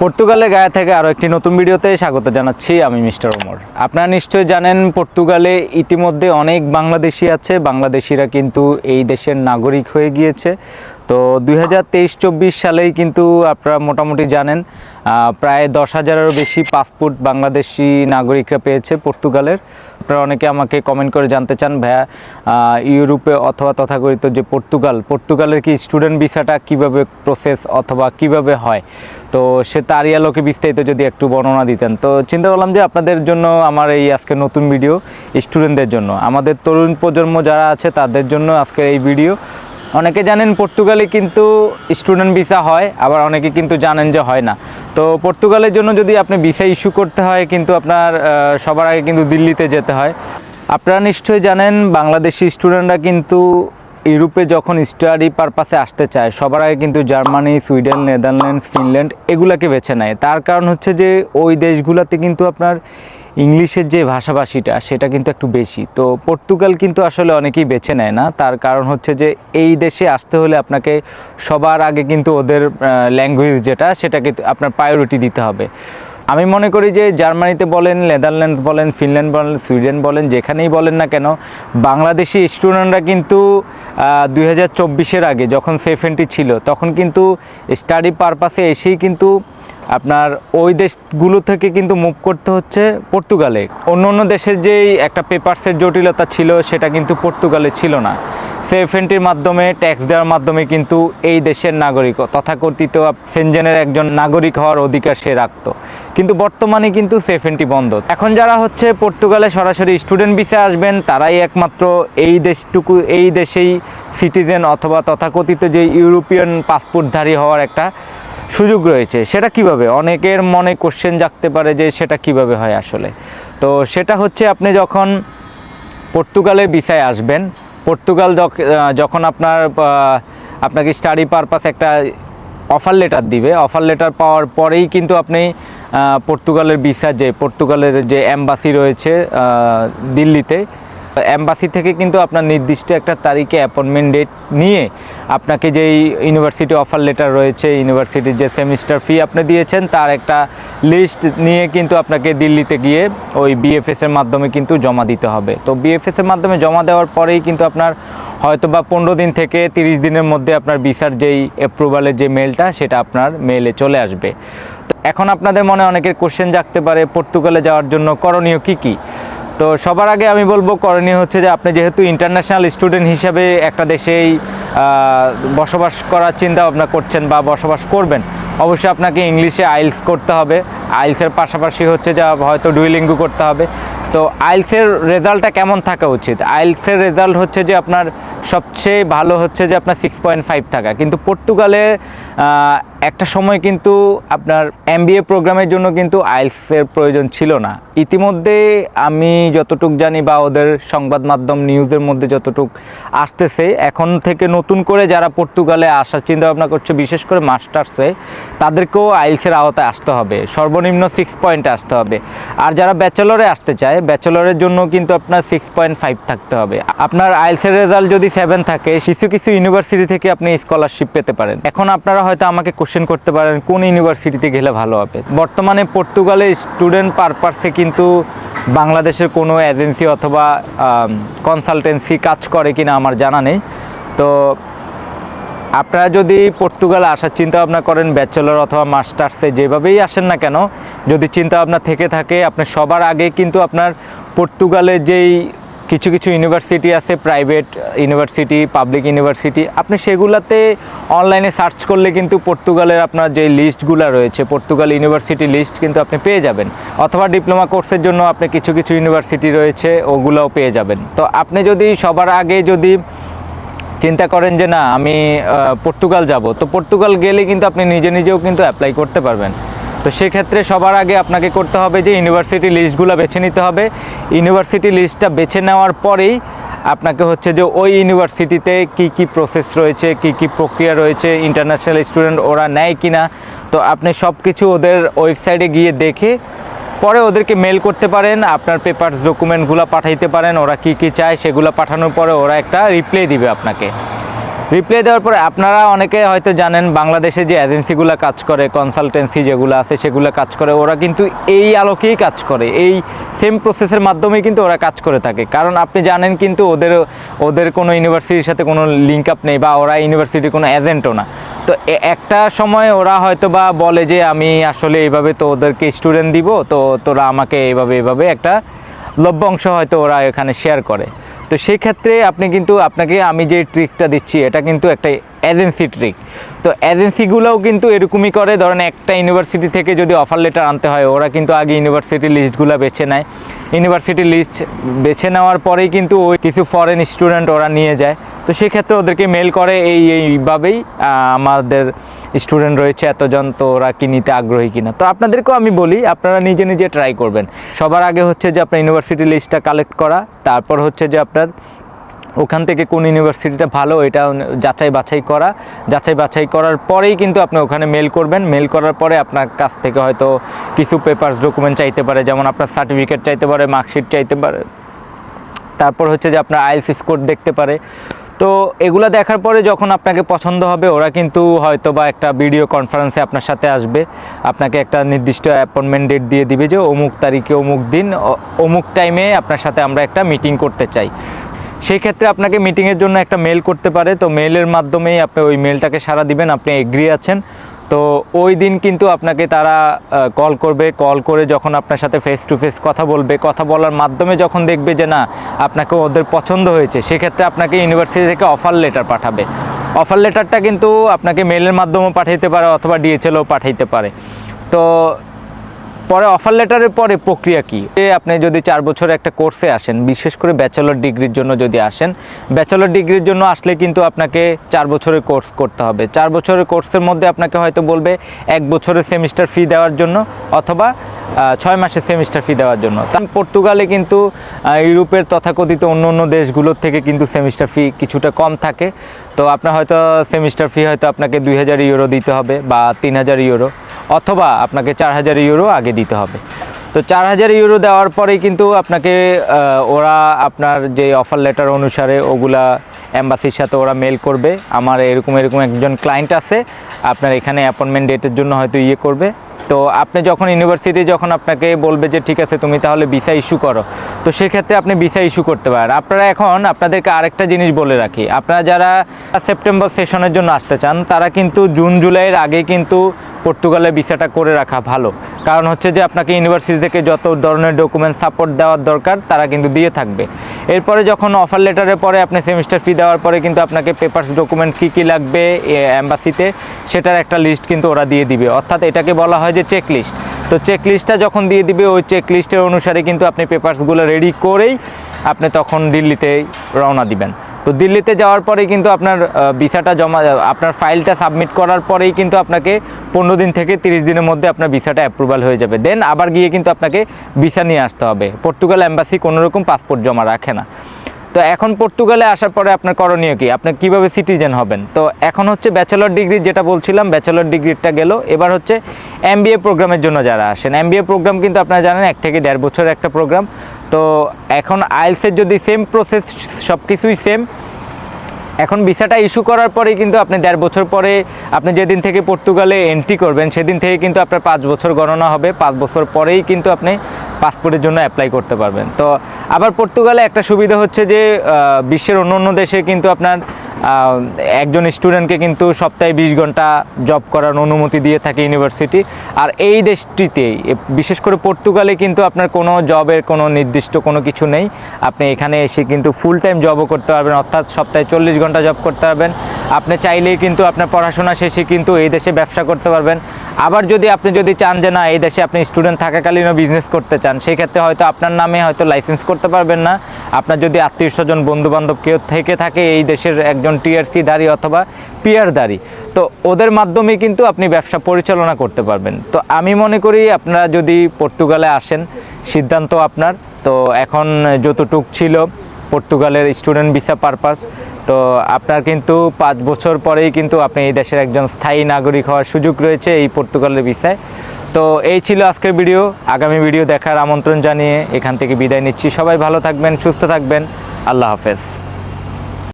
পর্তুগালের গায়ে থেকে আরও একটি নতুন ভিডিওতে স্বাগত জানাচ্ছি আমি মিস্টার ওমর। আপনারা নিশ্চয়ই জানেন পর্তুগালে ইতিমধ্যে অনেক বাংলাদেশি আছে, বাংলাদেশিরা কিন্তু এই দেশের নাগরিক হয়ে গিয়েছে। তো দুই পর্তুগালে হাজার তেইশ চব্বিশ সালেই কিন্তু আপনারা মোটামুটি জানেন প্রায় দশ হাজারেরও বেশি পাসপোর্ট বাংলাদেশি নাগরিকরা পেয়েছে পর্তুগালের। আপনারা অনেকে আমাকে কমেন্ট করে জানতে চান, ভাইয়া ইউরোপে অথবা তথাকথিত যে পর্তুগাল, পর্তুগালের কি স্টুডেন্ট ভিসাটা কীভাবে প্রসেস অথবা কীভাবে হয়? তো সে তারই আলোকে বিস্তারিত যদি একটু বর্ণনা দিতেন। তো চিন্তা করলাম যে আপনাদের জন্য আমার এই আজকে নতুন ভিডিও স্টুডেন্টদের জন্য। আমাদের তরুণ প্রজন্ম যারা আছে, তাদের জন্য আজকে এই ভিডিও অনেকে জানেন পর্তুগালে কিন্তু স্টুডেন্ট ভিসা হয়, আবার অনেকে কিন্তু জানেন যে হয় না। তো পর্তুগালের জন্য যদি আপনি ভিসা ইস্যু করতে হয়, কিন্তু আপনার সবার আগে কিন্তু দিল্লিতে যেতে হয়। আপনারা নিশ্চয়ই জানেন, বাংলাদেশি স্টুডেন্টরা কিন্তু ইউরোপে যখন স্টাডি পারপাসে আসতে চায়, সবার আগে কিন্তু জার্মানি, সুইডেন, নেদারল্যান্ডস, ফিনল্যান্ড এগুলাকে বেছে নেয়। তার কারণ হচ্ছে যে, ওই দেশগুলোতে কিন্তু আপনার ইংলিশের যে ভাষাভাষীটা, সেটা কিন্তু একটু বেশি। তো পর্তুগাল কিন্তু আসলে অনেকেই বেছে নেয় না। তার কারণ হচ্ছে যে, এই দেশে আসতে হলে আপনাকে সবার আগে কিন্তু ওদের ল্যাঙ্গুয়েজ যেটা, সেটাকে আপনার প্রায়োরিটি দিতে হবে। আমি মনে করি যে, জার্মানিতে বলেন, নেদারল্যান্ডস বলেন, ফিনল্যান্ড বলেন, সুইডেন বলেন, যেখানেই বলেন না কেন, বাংলাদেশি স্টুডেন্টরা কিন্তু দুই হাজার চব্বিশের আগে যখন সেফেন্টি ছিল, তখন কিন্তু স্টাডি পারপাসে এসেই কিন্তু আপনার ওই দেশগুলো থেকে কিন্তু মুভ করতে হচ্ছে পর্তুগালে। অন্য অন্য দেশের যেই একটা পেপারসের জটিলতা ছিল, সেটা কিন্তু পর্তুগালে ছিল না। সেফেন্টির মাধ্যমে ট্যাক্স দেওয়ার মাধ্যমে কিন্তু এই দেশের নাগরিক, তথাকথিত সেনজেনের একজন নাগরিক হওয়ার অধিকার সে রাখতো। কিন্তু বর্তমানে কিন্তু সেফেন্টি বন্ধ। এখন যারা হচ্ছে পর্তুগালে সরাসরি স্টুডেন্ট ভিসা আসবেন, তারাই একমাত্র এই দেশটুকু, এই দেশেই সিটিজেন অথবা তথাকথিত যে ইউরোপিয়ান পাসপোর্টধারী হওয়ার একটা সুযোগ রয়েছে। সেটা কীভাবে? অনেকের মনে কোশ্চেন জাগতে পারে যে সেটা কীভাবে হয় আসলে। তো সেটা হচ্ছে আপনি যখন পর্তুগালে ভিসায় আসবেন, পর্তুগাল যখ- যখন আপনার আপনাকে স্টাডি পারপাস একটা অফার লেটার দিবে। অফার লেটার পাওয়ার পরেই কিন্তু আপনি পর্তুগালের ভিসা যে, পর্তুগালের যে অ্যাম্বাসি রয়েছে দিল্লিতে অ্যাম্বাসি থেকে কিন্তু আপনার নির্দিষ্ট একটা তারিখে অ্যাপয়েন্টমেন্ট ডেট নিয়ে আপনাকে যেই ইউনিভার্সিটি অফার লেটার রয়েছে ইউনিভার্সিটির যে সেমিস্টার ফি আপনি দিয়েছেন, তার একটা লিস্ট নিয়ে কিন্তু আপনাকে দিল্লিতে গিয়ে ওই বিএফএস এর মাধ্যমে কিন্তু জমা দিতে হবে। তো বিএফএস এর মাধ্যমে জমা দেওয়ার পরেই কিন্তু আপনার হয়তো বা পনেরো দিন থেকে তিরিশ দিনের মধ্যে আপনার ভিসার যেই অ্যাপ্রুভালের যে মেলটা সেটা আপনার মেলে চলে আসবে। এখন আপনাদের মনে অনেকের কোশ্চেন জাগতে পারে, পর্তুগালে যাওয়ার জন্য করণীয় কী কী? তো সবার আগে আমি বলব করণীয় হচ্ছে যে আপনি যেহেতু ইন্টারন্যাশনাল স্টুডেন্ট হিসাবে একটা দেশেই বসবাস করার চিন্তা ভাবনা করছেন বা বসবাস করবেন, অবশ্যই আপনাকে ইংলিশে আইলস করতে হবে। আইলসের পাশাপাশি হচ্ছে যা হয়তো ডুইলিঙ্গু করতে হবে। তো আইলসের রেজাল্টটা কেমন থাকা উচিত? আইলসের রেজাল্ট হচ্ছে যে আপনার সবচেয়ে ভালো হচ্ছে যে আপনার সিক্স পয়েন্ট ফাইভ থাকা। কিন্তু পর্তুগালে একটা সময় কিন্তু আপনার এম এমবিএ প্রোগ্রামের জন্য কিন্তু আইলসের প্রয়োজন ছিল না। ইতিমধ্যে আমি যতটুক জানি বা ওদের সংবাদ মাধ্যম নিউজের মধ্যে যতটুক আসতেছে, এখন থেকে নতুন করে যারা পর্তুগালে আসার চিন্তা ভাবনা করছে, বিশেষ করে মাস্টার্সে, তাদেরকেও আইলসের আওতায় আসতে হবে। সর্বনিম্ন সিক্স পয়েন্টে আসতে হবে। আর যারা ব্যাচেলরে আসতে চায়, ব্যাচেলরের জন্য কিন্তু আপনার সিক্স পয়েন্ট ফাইভ থাকতে হবে। আপনার আইলসের রেজাল্ট যদি সেভেন থাকে, কিছু কিছু ইউনিভার্সিটি থেকে আপনি স্কলারশিপ পেতে পারেন। এখন আপনারা হয়তো আমাকে কোশ্চেন করতে পারেন, কোন ইউনিভার্সিটিতে গেলে ভালো হবে? বর্তমানে পর্তুগালে স্টুডেন্ট পারপাসে কিন্তু বাংলাদেশের কোনো এজেন্সি অথবা কনসালটেন্সি কাজ করে কিনা আমার জানা নেই। তো আপনারা যদি পর্তুগালে আসার চিন্তা ভাবনা করেন ব্যাচেলর অথবা মাস্টার্সে যেভাবেই আসেন না কেন, যদি চিন্তা ভাবনা থেকে থাকে, আপনি সবার আগে কিন্তু আপনার পর্তুগালে যেই কিছু কিছু ইউনিভার্সিটি আছে প্রাইভেট ইউনিভার্সিটি পাবলিক ইউনিভার্সিটি আপনি সেগুলাতে অনলাইনে সার্চ করলে কিন্তু পর্তুগালের আপনার যে লিস্টগুলো রয়েছে, পর্তুগাল ইউনিভার্সিটি লিস্ট কিন্তু আপনি পেয়ে যাবেন। অথবা ডিপ্লোমা কোর্সের জন্য আপনি কিছু কিছু ইউনিভার্সিটি রয়েছে, ওগুলোও পেয়ে যাবেন। তো আপনি যদি সবার আগে যদি চিন্তা করেন যে না, আমি পর্তুগাল যাব, তো পর্তুগাল গেলে কিন্তু আপনি নিজে নিজেও কিন্তু অ্যাপ্লাই করতে পারবেন। তো সেক্ষেত্রে সবার আগে আপনাকে করতে হবে যে ইউনিভার্সিটি লিস্টগুলো বেছে নিতে হবে। ইউনিভার্সিটি লিস্টটা বেছে নেওয়ার পরেই আপনাকে হচ্ছে যে ওই ইউনিভার্সিটিতে কি কি প্রসেস রয়েছে, কি কি প্রক্রিয়া রয়েছে ইন্টারন্যাশনাল স্টুডেন্ট ওরা নেয় কি না তো আপনি সব কিছু ওদের ওয়েবসাইটে গিয়ে দেখে পরে ওদেরকে মেল করতে পারেন, আপনার পেপারস ডকুমেন্টগুলো পাঠাইতে পারেন, ওরা কি কি চায় সেগুলো পাঠানোর পরে ওরা একটা রিপ্লাই দিবে আপনাকে। রিপ্লাই দেওয়ার পরে আপনারা অনেকে হয়তো জানেন বাংলাদেশে যে এজেন্সিগুলো কাজ করে কনসালটেন্সি যেগুলো আছে সেগুলো কাজ করে, ওরা কিন্তু এই আলোকেই কাজ করে। এই সেম প্রসেসের মাধ্যমেই কিন্তু ওরা কাজ করে থাকে। কারণ আপনি জানেন কিন্তু ওদের ওদের কোনো ইউনিভার্সিটির সাথে কোনো লিঙ্ক আপ নেই বা ওরা ইউনিভার্সিটির কোনো এজেন্টও না। তো একটা সময় ওরা হয়তো বা বলে যে, আমি আসলে এইভাবে তো ওদেরকে স্টুডেন্ট দিব, তো তোরা আমাকে এইভাবে এইভাবে একটা লভ্য অংশ হয়তো ওরা এখানে শেয়ার করে। তো সেই ক্ষেত্রে আপনি কিন্তু আপনাকে আমি যে ট্রিকটা দিচ্ছি, এটা কিন্তু একটা এজেন্সি ট্রিক তো এজেন্সিগুলোও কিন্তু এরকমই করে, ধরেন একটা ইউনিভার্সিটি থেকে যদি অফার লেটার আনতে হয়, ওরা কিন্তু আগে ইউনিভার্সিটি লিস্টগুলো বেছে নেয়। ইউনিভার্সিটি লিস্ট বেছে নেওয়ার পরেই কিন্তু ওই কিছু ফরেন স্টুডেন্ট ওরা নিয়ে যায়। তো সেক্ষেত্রে ওদেরকে মেল করে এই, এইভাবেই আমাদের স্টুডেন্ট রয়েছে এতজন, তো ওরা কি নিতে আগ্রহী কিনা। তো আপনাদেরকেও আমি বলি, আপনারা নিজে নিজে ট্রাই করবেন। সবার আগে হচ্ছে যে আপনার ইউনিভার্সিটি লিস্টটা কালেক্ট করা, তারপর হচ্ছে যে আপনার ওখান থেকে কোন ইউনিভার্সিটিটা ভালো এটা যাচাই বাছাই করা। যাচাই বাছাই করার পরেই কিন্তু আপনি ওখানে মেল করবেন। মেল করার পরে আপনার কাছ থেকে হয়তো কিছু পেপারস ডকুমেন্ট চাইতে পারে, যেমন আপনার সার্টিফিকেট চাইতে পারে মার্কশিট চাইতে পারে। তারপর হচ্ছে যে আপনার আইএলস স্কোর দেখতে পারে। তো এগুলো দেখার পরে যখন আপনাকে পছন্দ হবে, ওরা কিন্তু হয়তো বা একটা ভিডিও কনফারেন্সে আপনার সাথে আসবে। আপনাকে একটা নির্দিষ্ট অ্যাপয়েন্টমেন্ট ডেট দিয়ে দিবে যে অমুক তারিখে, অমুক দিন অমুক টাইমে আপনার সাথে আমরা একটা মিটিং করতে চাই। সেই ক্ষেত্রে আপনাকে মিটিংয়ের জন্য একটা মেল করতে পারে। তো মেলের মাধ্যমেই আপনি ওই মেলটাকে সারা দিবেন, আপনি এগ্রি আছেন। তো ওই দিন কিন্তু আপনাকে তারা কল করবে। কল করে যখন আপনার সাথে ফেস টু ফেস কথা বলবে, কথা বলার মাধ্যমে যখন দেখবে যে না, আপনাকে ওদের পছন্দ হয়েছে, সেক্ষেত্রে আপনাকে ইউনিভার্সিটি থেকে অফার লেটার পাঠাবে। অফার লেটারটা কিন্তু আপনাকে মেলের মাধ্যমেও পাঠাইতে পারে অথবা ডিএচএলও পাঠাইতে পারে। তো পরে অফার লেটারের পরে প্রক্রিয়া কি? আপনি যদি চার বছর একটা কোর্সে আসেন, বিশেষ করে ব্যাচেলর ডিগ্রির জন্য যদি আসেন ব্যাচেলর ডিগ্রির জন্য আসলে কিন্তু আপনাকে চার বছরের কোর্স করতে হবে। চার বছরের কোর্সের মধ্যে আপনাকে হয়তো বলবে এক বছরের সেমিস্টার ফি দেওয়ার জন্য অথবা ছয় মাসের সেমিস্টার ফি দেওয়ার জন্য। পর্তুগালে কিন্তু ইউরোপের তথাকথিত অন্য অন্য দেশগুলোর থেকে কিন্তু সেমিস্টার ফি কিছুটা কম থাকে। তো আপনার হয়তো সেমিস্টার ফি হয়তো আপনাকে দুই হাজার ইউরো দিতে হবে বা তিন হাজার ইউরো অথবা আপনাকে চার হাজার ইউরো আগে দিতে হবে। তো চার হাজার ইউরো দেওয়ার পরেই কিন্তু আপনাকে ওরা আপনার যে অফার লেটার অনুসারে ওগুলা অ্যাম্বাসির সাথে ওরা মেল করবে। আমার এরকম এরকম একজন ক্লায়েন্ট আছে, আপনার এখানে অ্যাপয়েন্টমেন্ট ডেটের জন্য হয়তো ইয়ে করবে। তো আপনি যখন ইউনিভার্সিটি যখন আপনাকে বলবে যে, ঠিক আছে, তুমি তাহলে ভিসা ইস্যু করো। তো সেক্ষেত্রে আপনি ভিসা ইস্যু করতে পারেন। আপনারা এখন আপনাদেরকে আরেকটা জিনিস বলে রাখি। আপনারা যারা সেপ্টেম্বর সেশনের জন্য আসতে চান, তারা কিন্তু জুন জুলাইয়ের আগে কিন্তু পর্তুগালে ভিসাটা করে রাখা ভালো। কারণ হচ্ছে যে আপনাকে ইউনিভার্সিটি থেকে যত ধরনের ডকুমেন্ট সাপোর্ট দেওয়ার দরকার, তারা কিন্তু দিয়ে থাকবে। এরপরে যখন অফার লেটারের পরে আপনি সেমিস্টার ফি দেওয়ার পরে কিন্তু আপনাকে পেপার্স ডকুমেন্ট কী কী লাগবে অ্যাম্বাসিতে সেটার একটা লিস্ট কিন্তু ওরা দিয়ে দিবে। অর্থাৎ এটাকে বলা হয় যে চেক লিস্ট তো চেক লিস্টটা যখন দিয়ে দিবে, ওই চেক লিস্টের অনুসারে কিন্তু আপনি পেপারসগুলো রেডি করেই আপনি তখন দিল্লিতে রওনা দিবেন। তো দিল্লিতে যাওয়ার পরেই কিন্তু আপনার ভিসাটা জমা, আপনার ফাইলটা সাবমিট করার পরেই কিন্তু আপনাকে পনেরো দিন থেকে তিরিশ দিনের মধ্যে আপনার ভিসাটা অ্যাপ্রুভাল হয়ে যাবে। দেন আবার গিয়ে কিন্তু আপনাকে ভিসা নিয়ে আসতে হবে। পর্তুগাল অ্যাম্বাসি কোনো রকম পাসপোর্ট জমা রাখে না। তো এখন পর্তুগালে আসার পরে আপনার করণীয় কি? আপনি কীভাবে সিটিজেন হবেন? তো এখন হচ্ছে ব্যাচেলর ডিগ্রি যেটা বলছিলাম ব্যাচেলর ডিগ্রিটা গেল। এবার হচ্ছে এমবিএ প্রোগ্রামের জন্য যারা আসেন এমবিএ প্রোগ্রাম কিন্তু আপনারা জানেন, এক থেকে দেড় বছরের একটা প্রোগ্রাম তো এখন আইলসের যদি সেম প্রসেস সব কিছুই সেম এখন ভিসাটা ইস্যু করার পরে কিন্তু আপনি দেড় বছর পরে আপনি যেদিন থেকে পর্তুগালে এন্ট্রি করবেন, সেদিন থেকে কিন্তু আপনার পাঁচ বছর গণনা হবে। পাঁচ বছর পরেই কিন্তু আপনি পাসপোর্টের জন্য অ্যাপ্লাই করতে পারবেন। তো আবার পর্তুগালে একটা সুবিধা হচ্ছে যে বিশ্বের অন্য অন্য দেশে কিন্তু আপনার একজন স্টুডেন্টকে কিন্তু সপ্তাহে বিশ ঘণ্টা জব করার অনুমতি দিয়ে থাকে ইউনিভার্সিটি আর এই দেশটিতে এ- বিশেষ করে পর্তুগালে কিন্তু আপনার কোনো জবের কোনো নির্দিষ্ট কোনো কিছু নেই। আপনি এখানে এসে কিন্তু ফুল টাইম জবও করতে পারবেন, অর্থাৎ সপ্তাহে চল্লিশ ঘণ্টা জব করতে পারবেন। আপনি চাইলেই কিন্তু আপনার পড়াশোনা শেষে কিন্তু এই দেশে ব্যবসা করতে পারবেন। আবার যদি আপনি যদি চান যে না, এই দেশে আপনি স্টুডেন্ট থাকাকালীনও বিজনেস করতে চান সেই ক্ষেত্রে হয়তো আপনার নামে হয়তো লাইসেন্স করতে পারবেন না। আপনার যদি আত্মীয় স্বজন বন্ধু বান্ধব কেউ থেকে থাকে, এই দেশের একজন টিআরসি দাঁড়ি অথবা পিয়ার দাঁড়ি। তো ওদের মাধ্যমে কিন্তু আপনি ব্যবসা পরিচালনা করতে পারবেন। তো আমি মনে করি আপনারা যদি পর্তুগালে আসেন, সিদ্ধান্ত আপনার। তো এখন যতটুক ছিল পর্তুগালের স্টুডেন্ট ভিসা পারপাস, তো আপনার কিন্তু পাঁচ বছর পরেই কিন্তু আপনি এই দেশের একজন স্থায়ী নাগরিক হওয়ার সুযোগ রয়েছে এই পর্তুগালের ভিসায়। তো এই ছিল আজকের ভিডিও। আগামী ভিডিও দেখার আমন্ত্রণ জানিয়ে এখান থেকে বিদায় নিচ্ছি। সবাই ভালো থাকবেন, সুস্থ থাকবেন। আল্লাহ হাফেজ।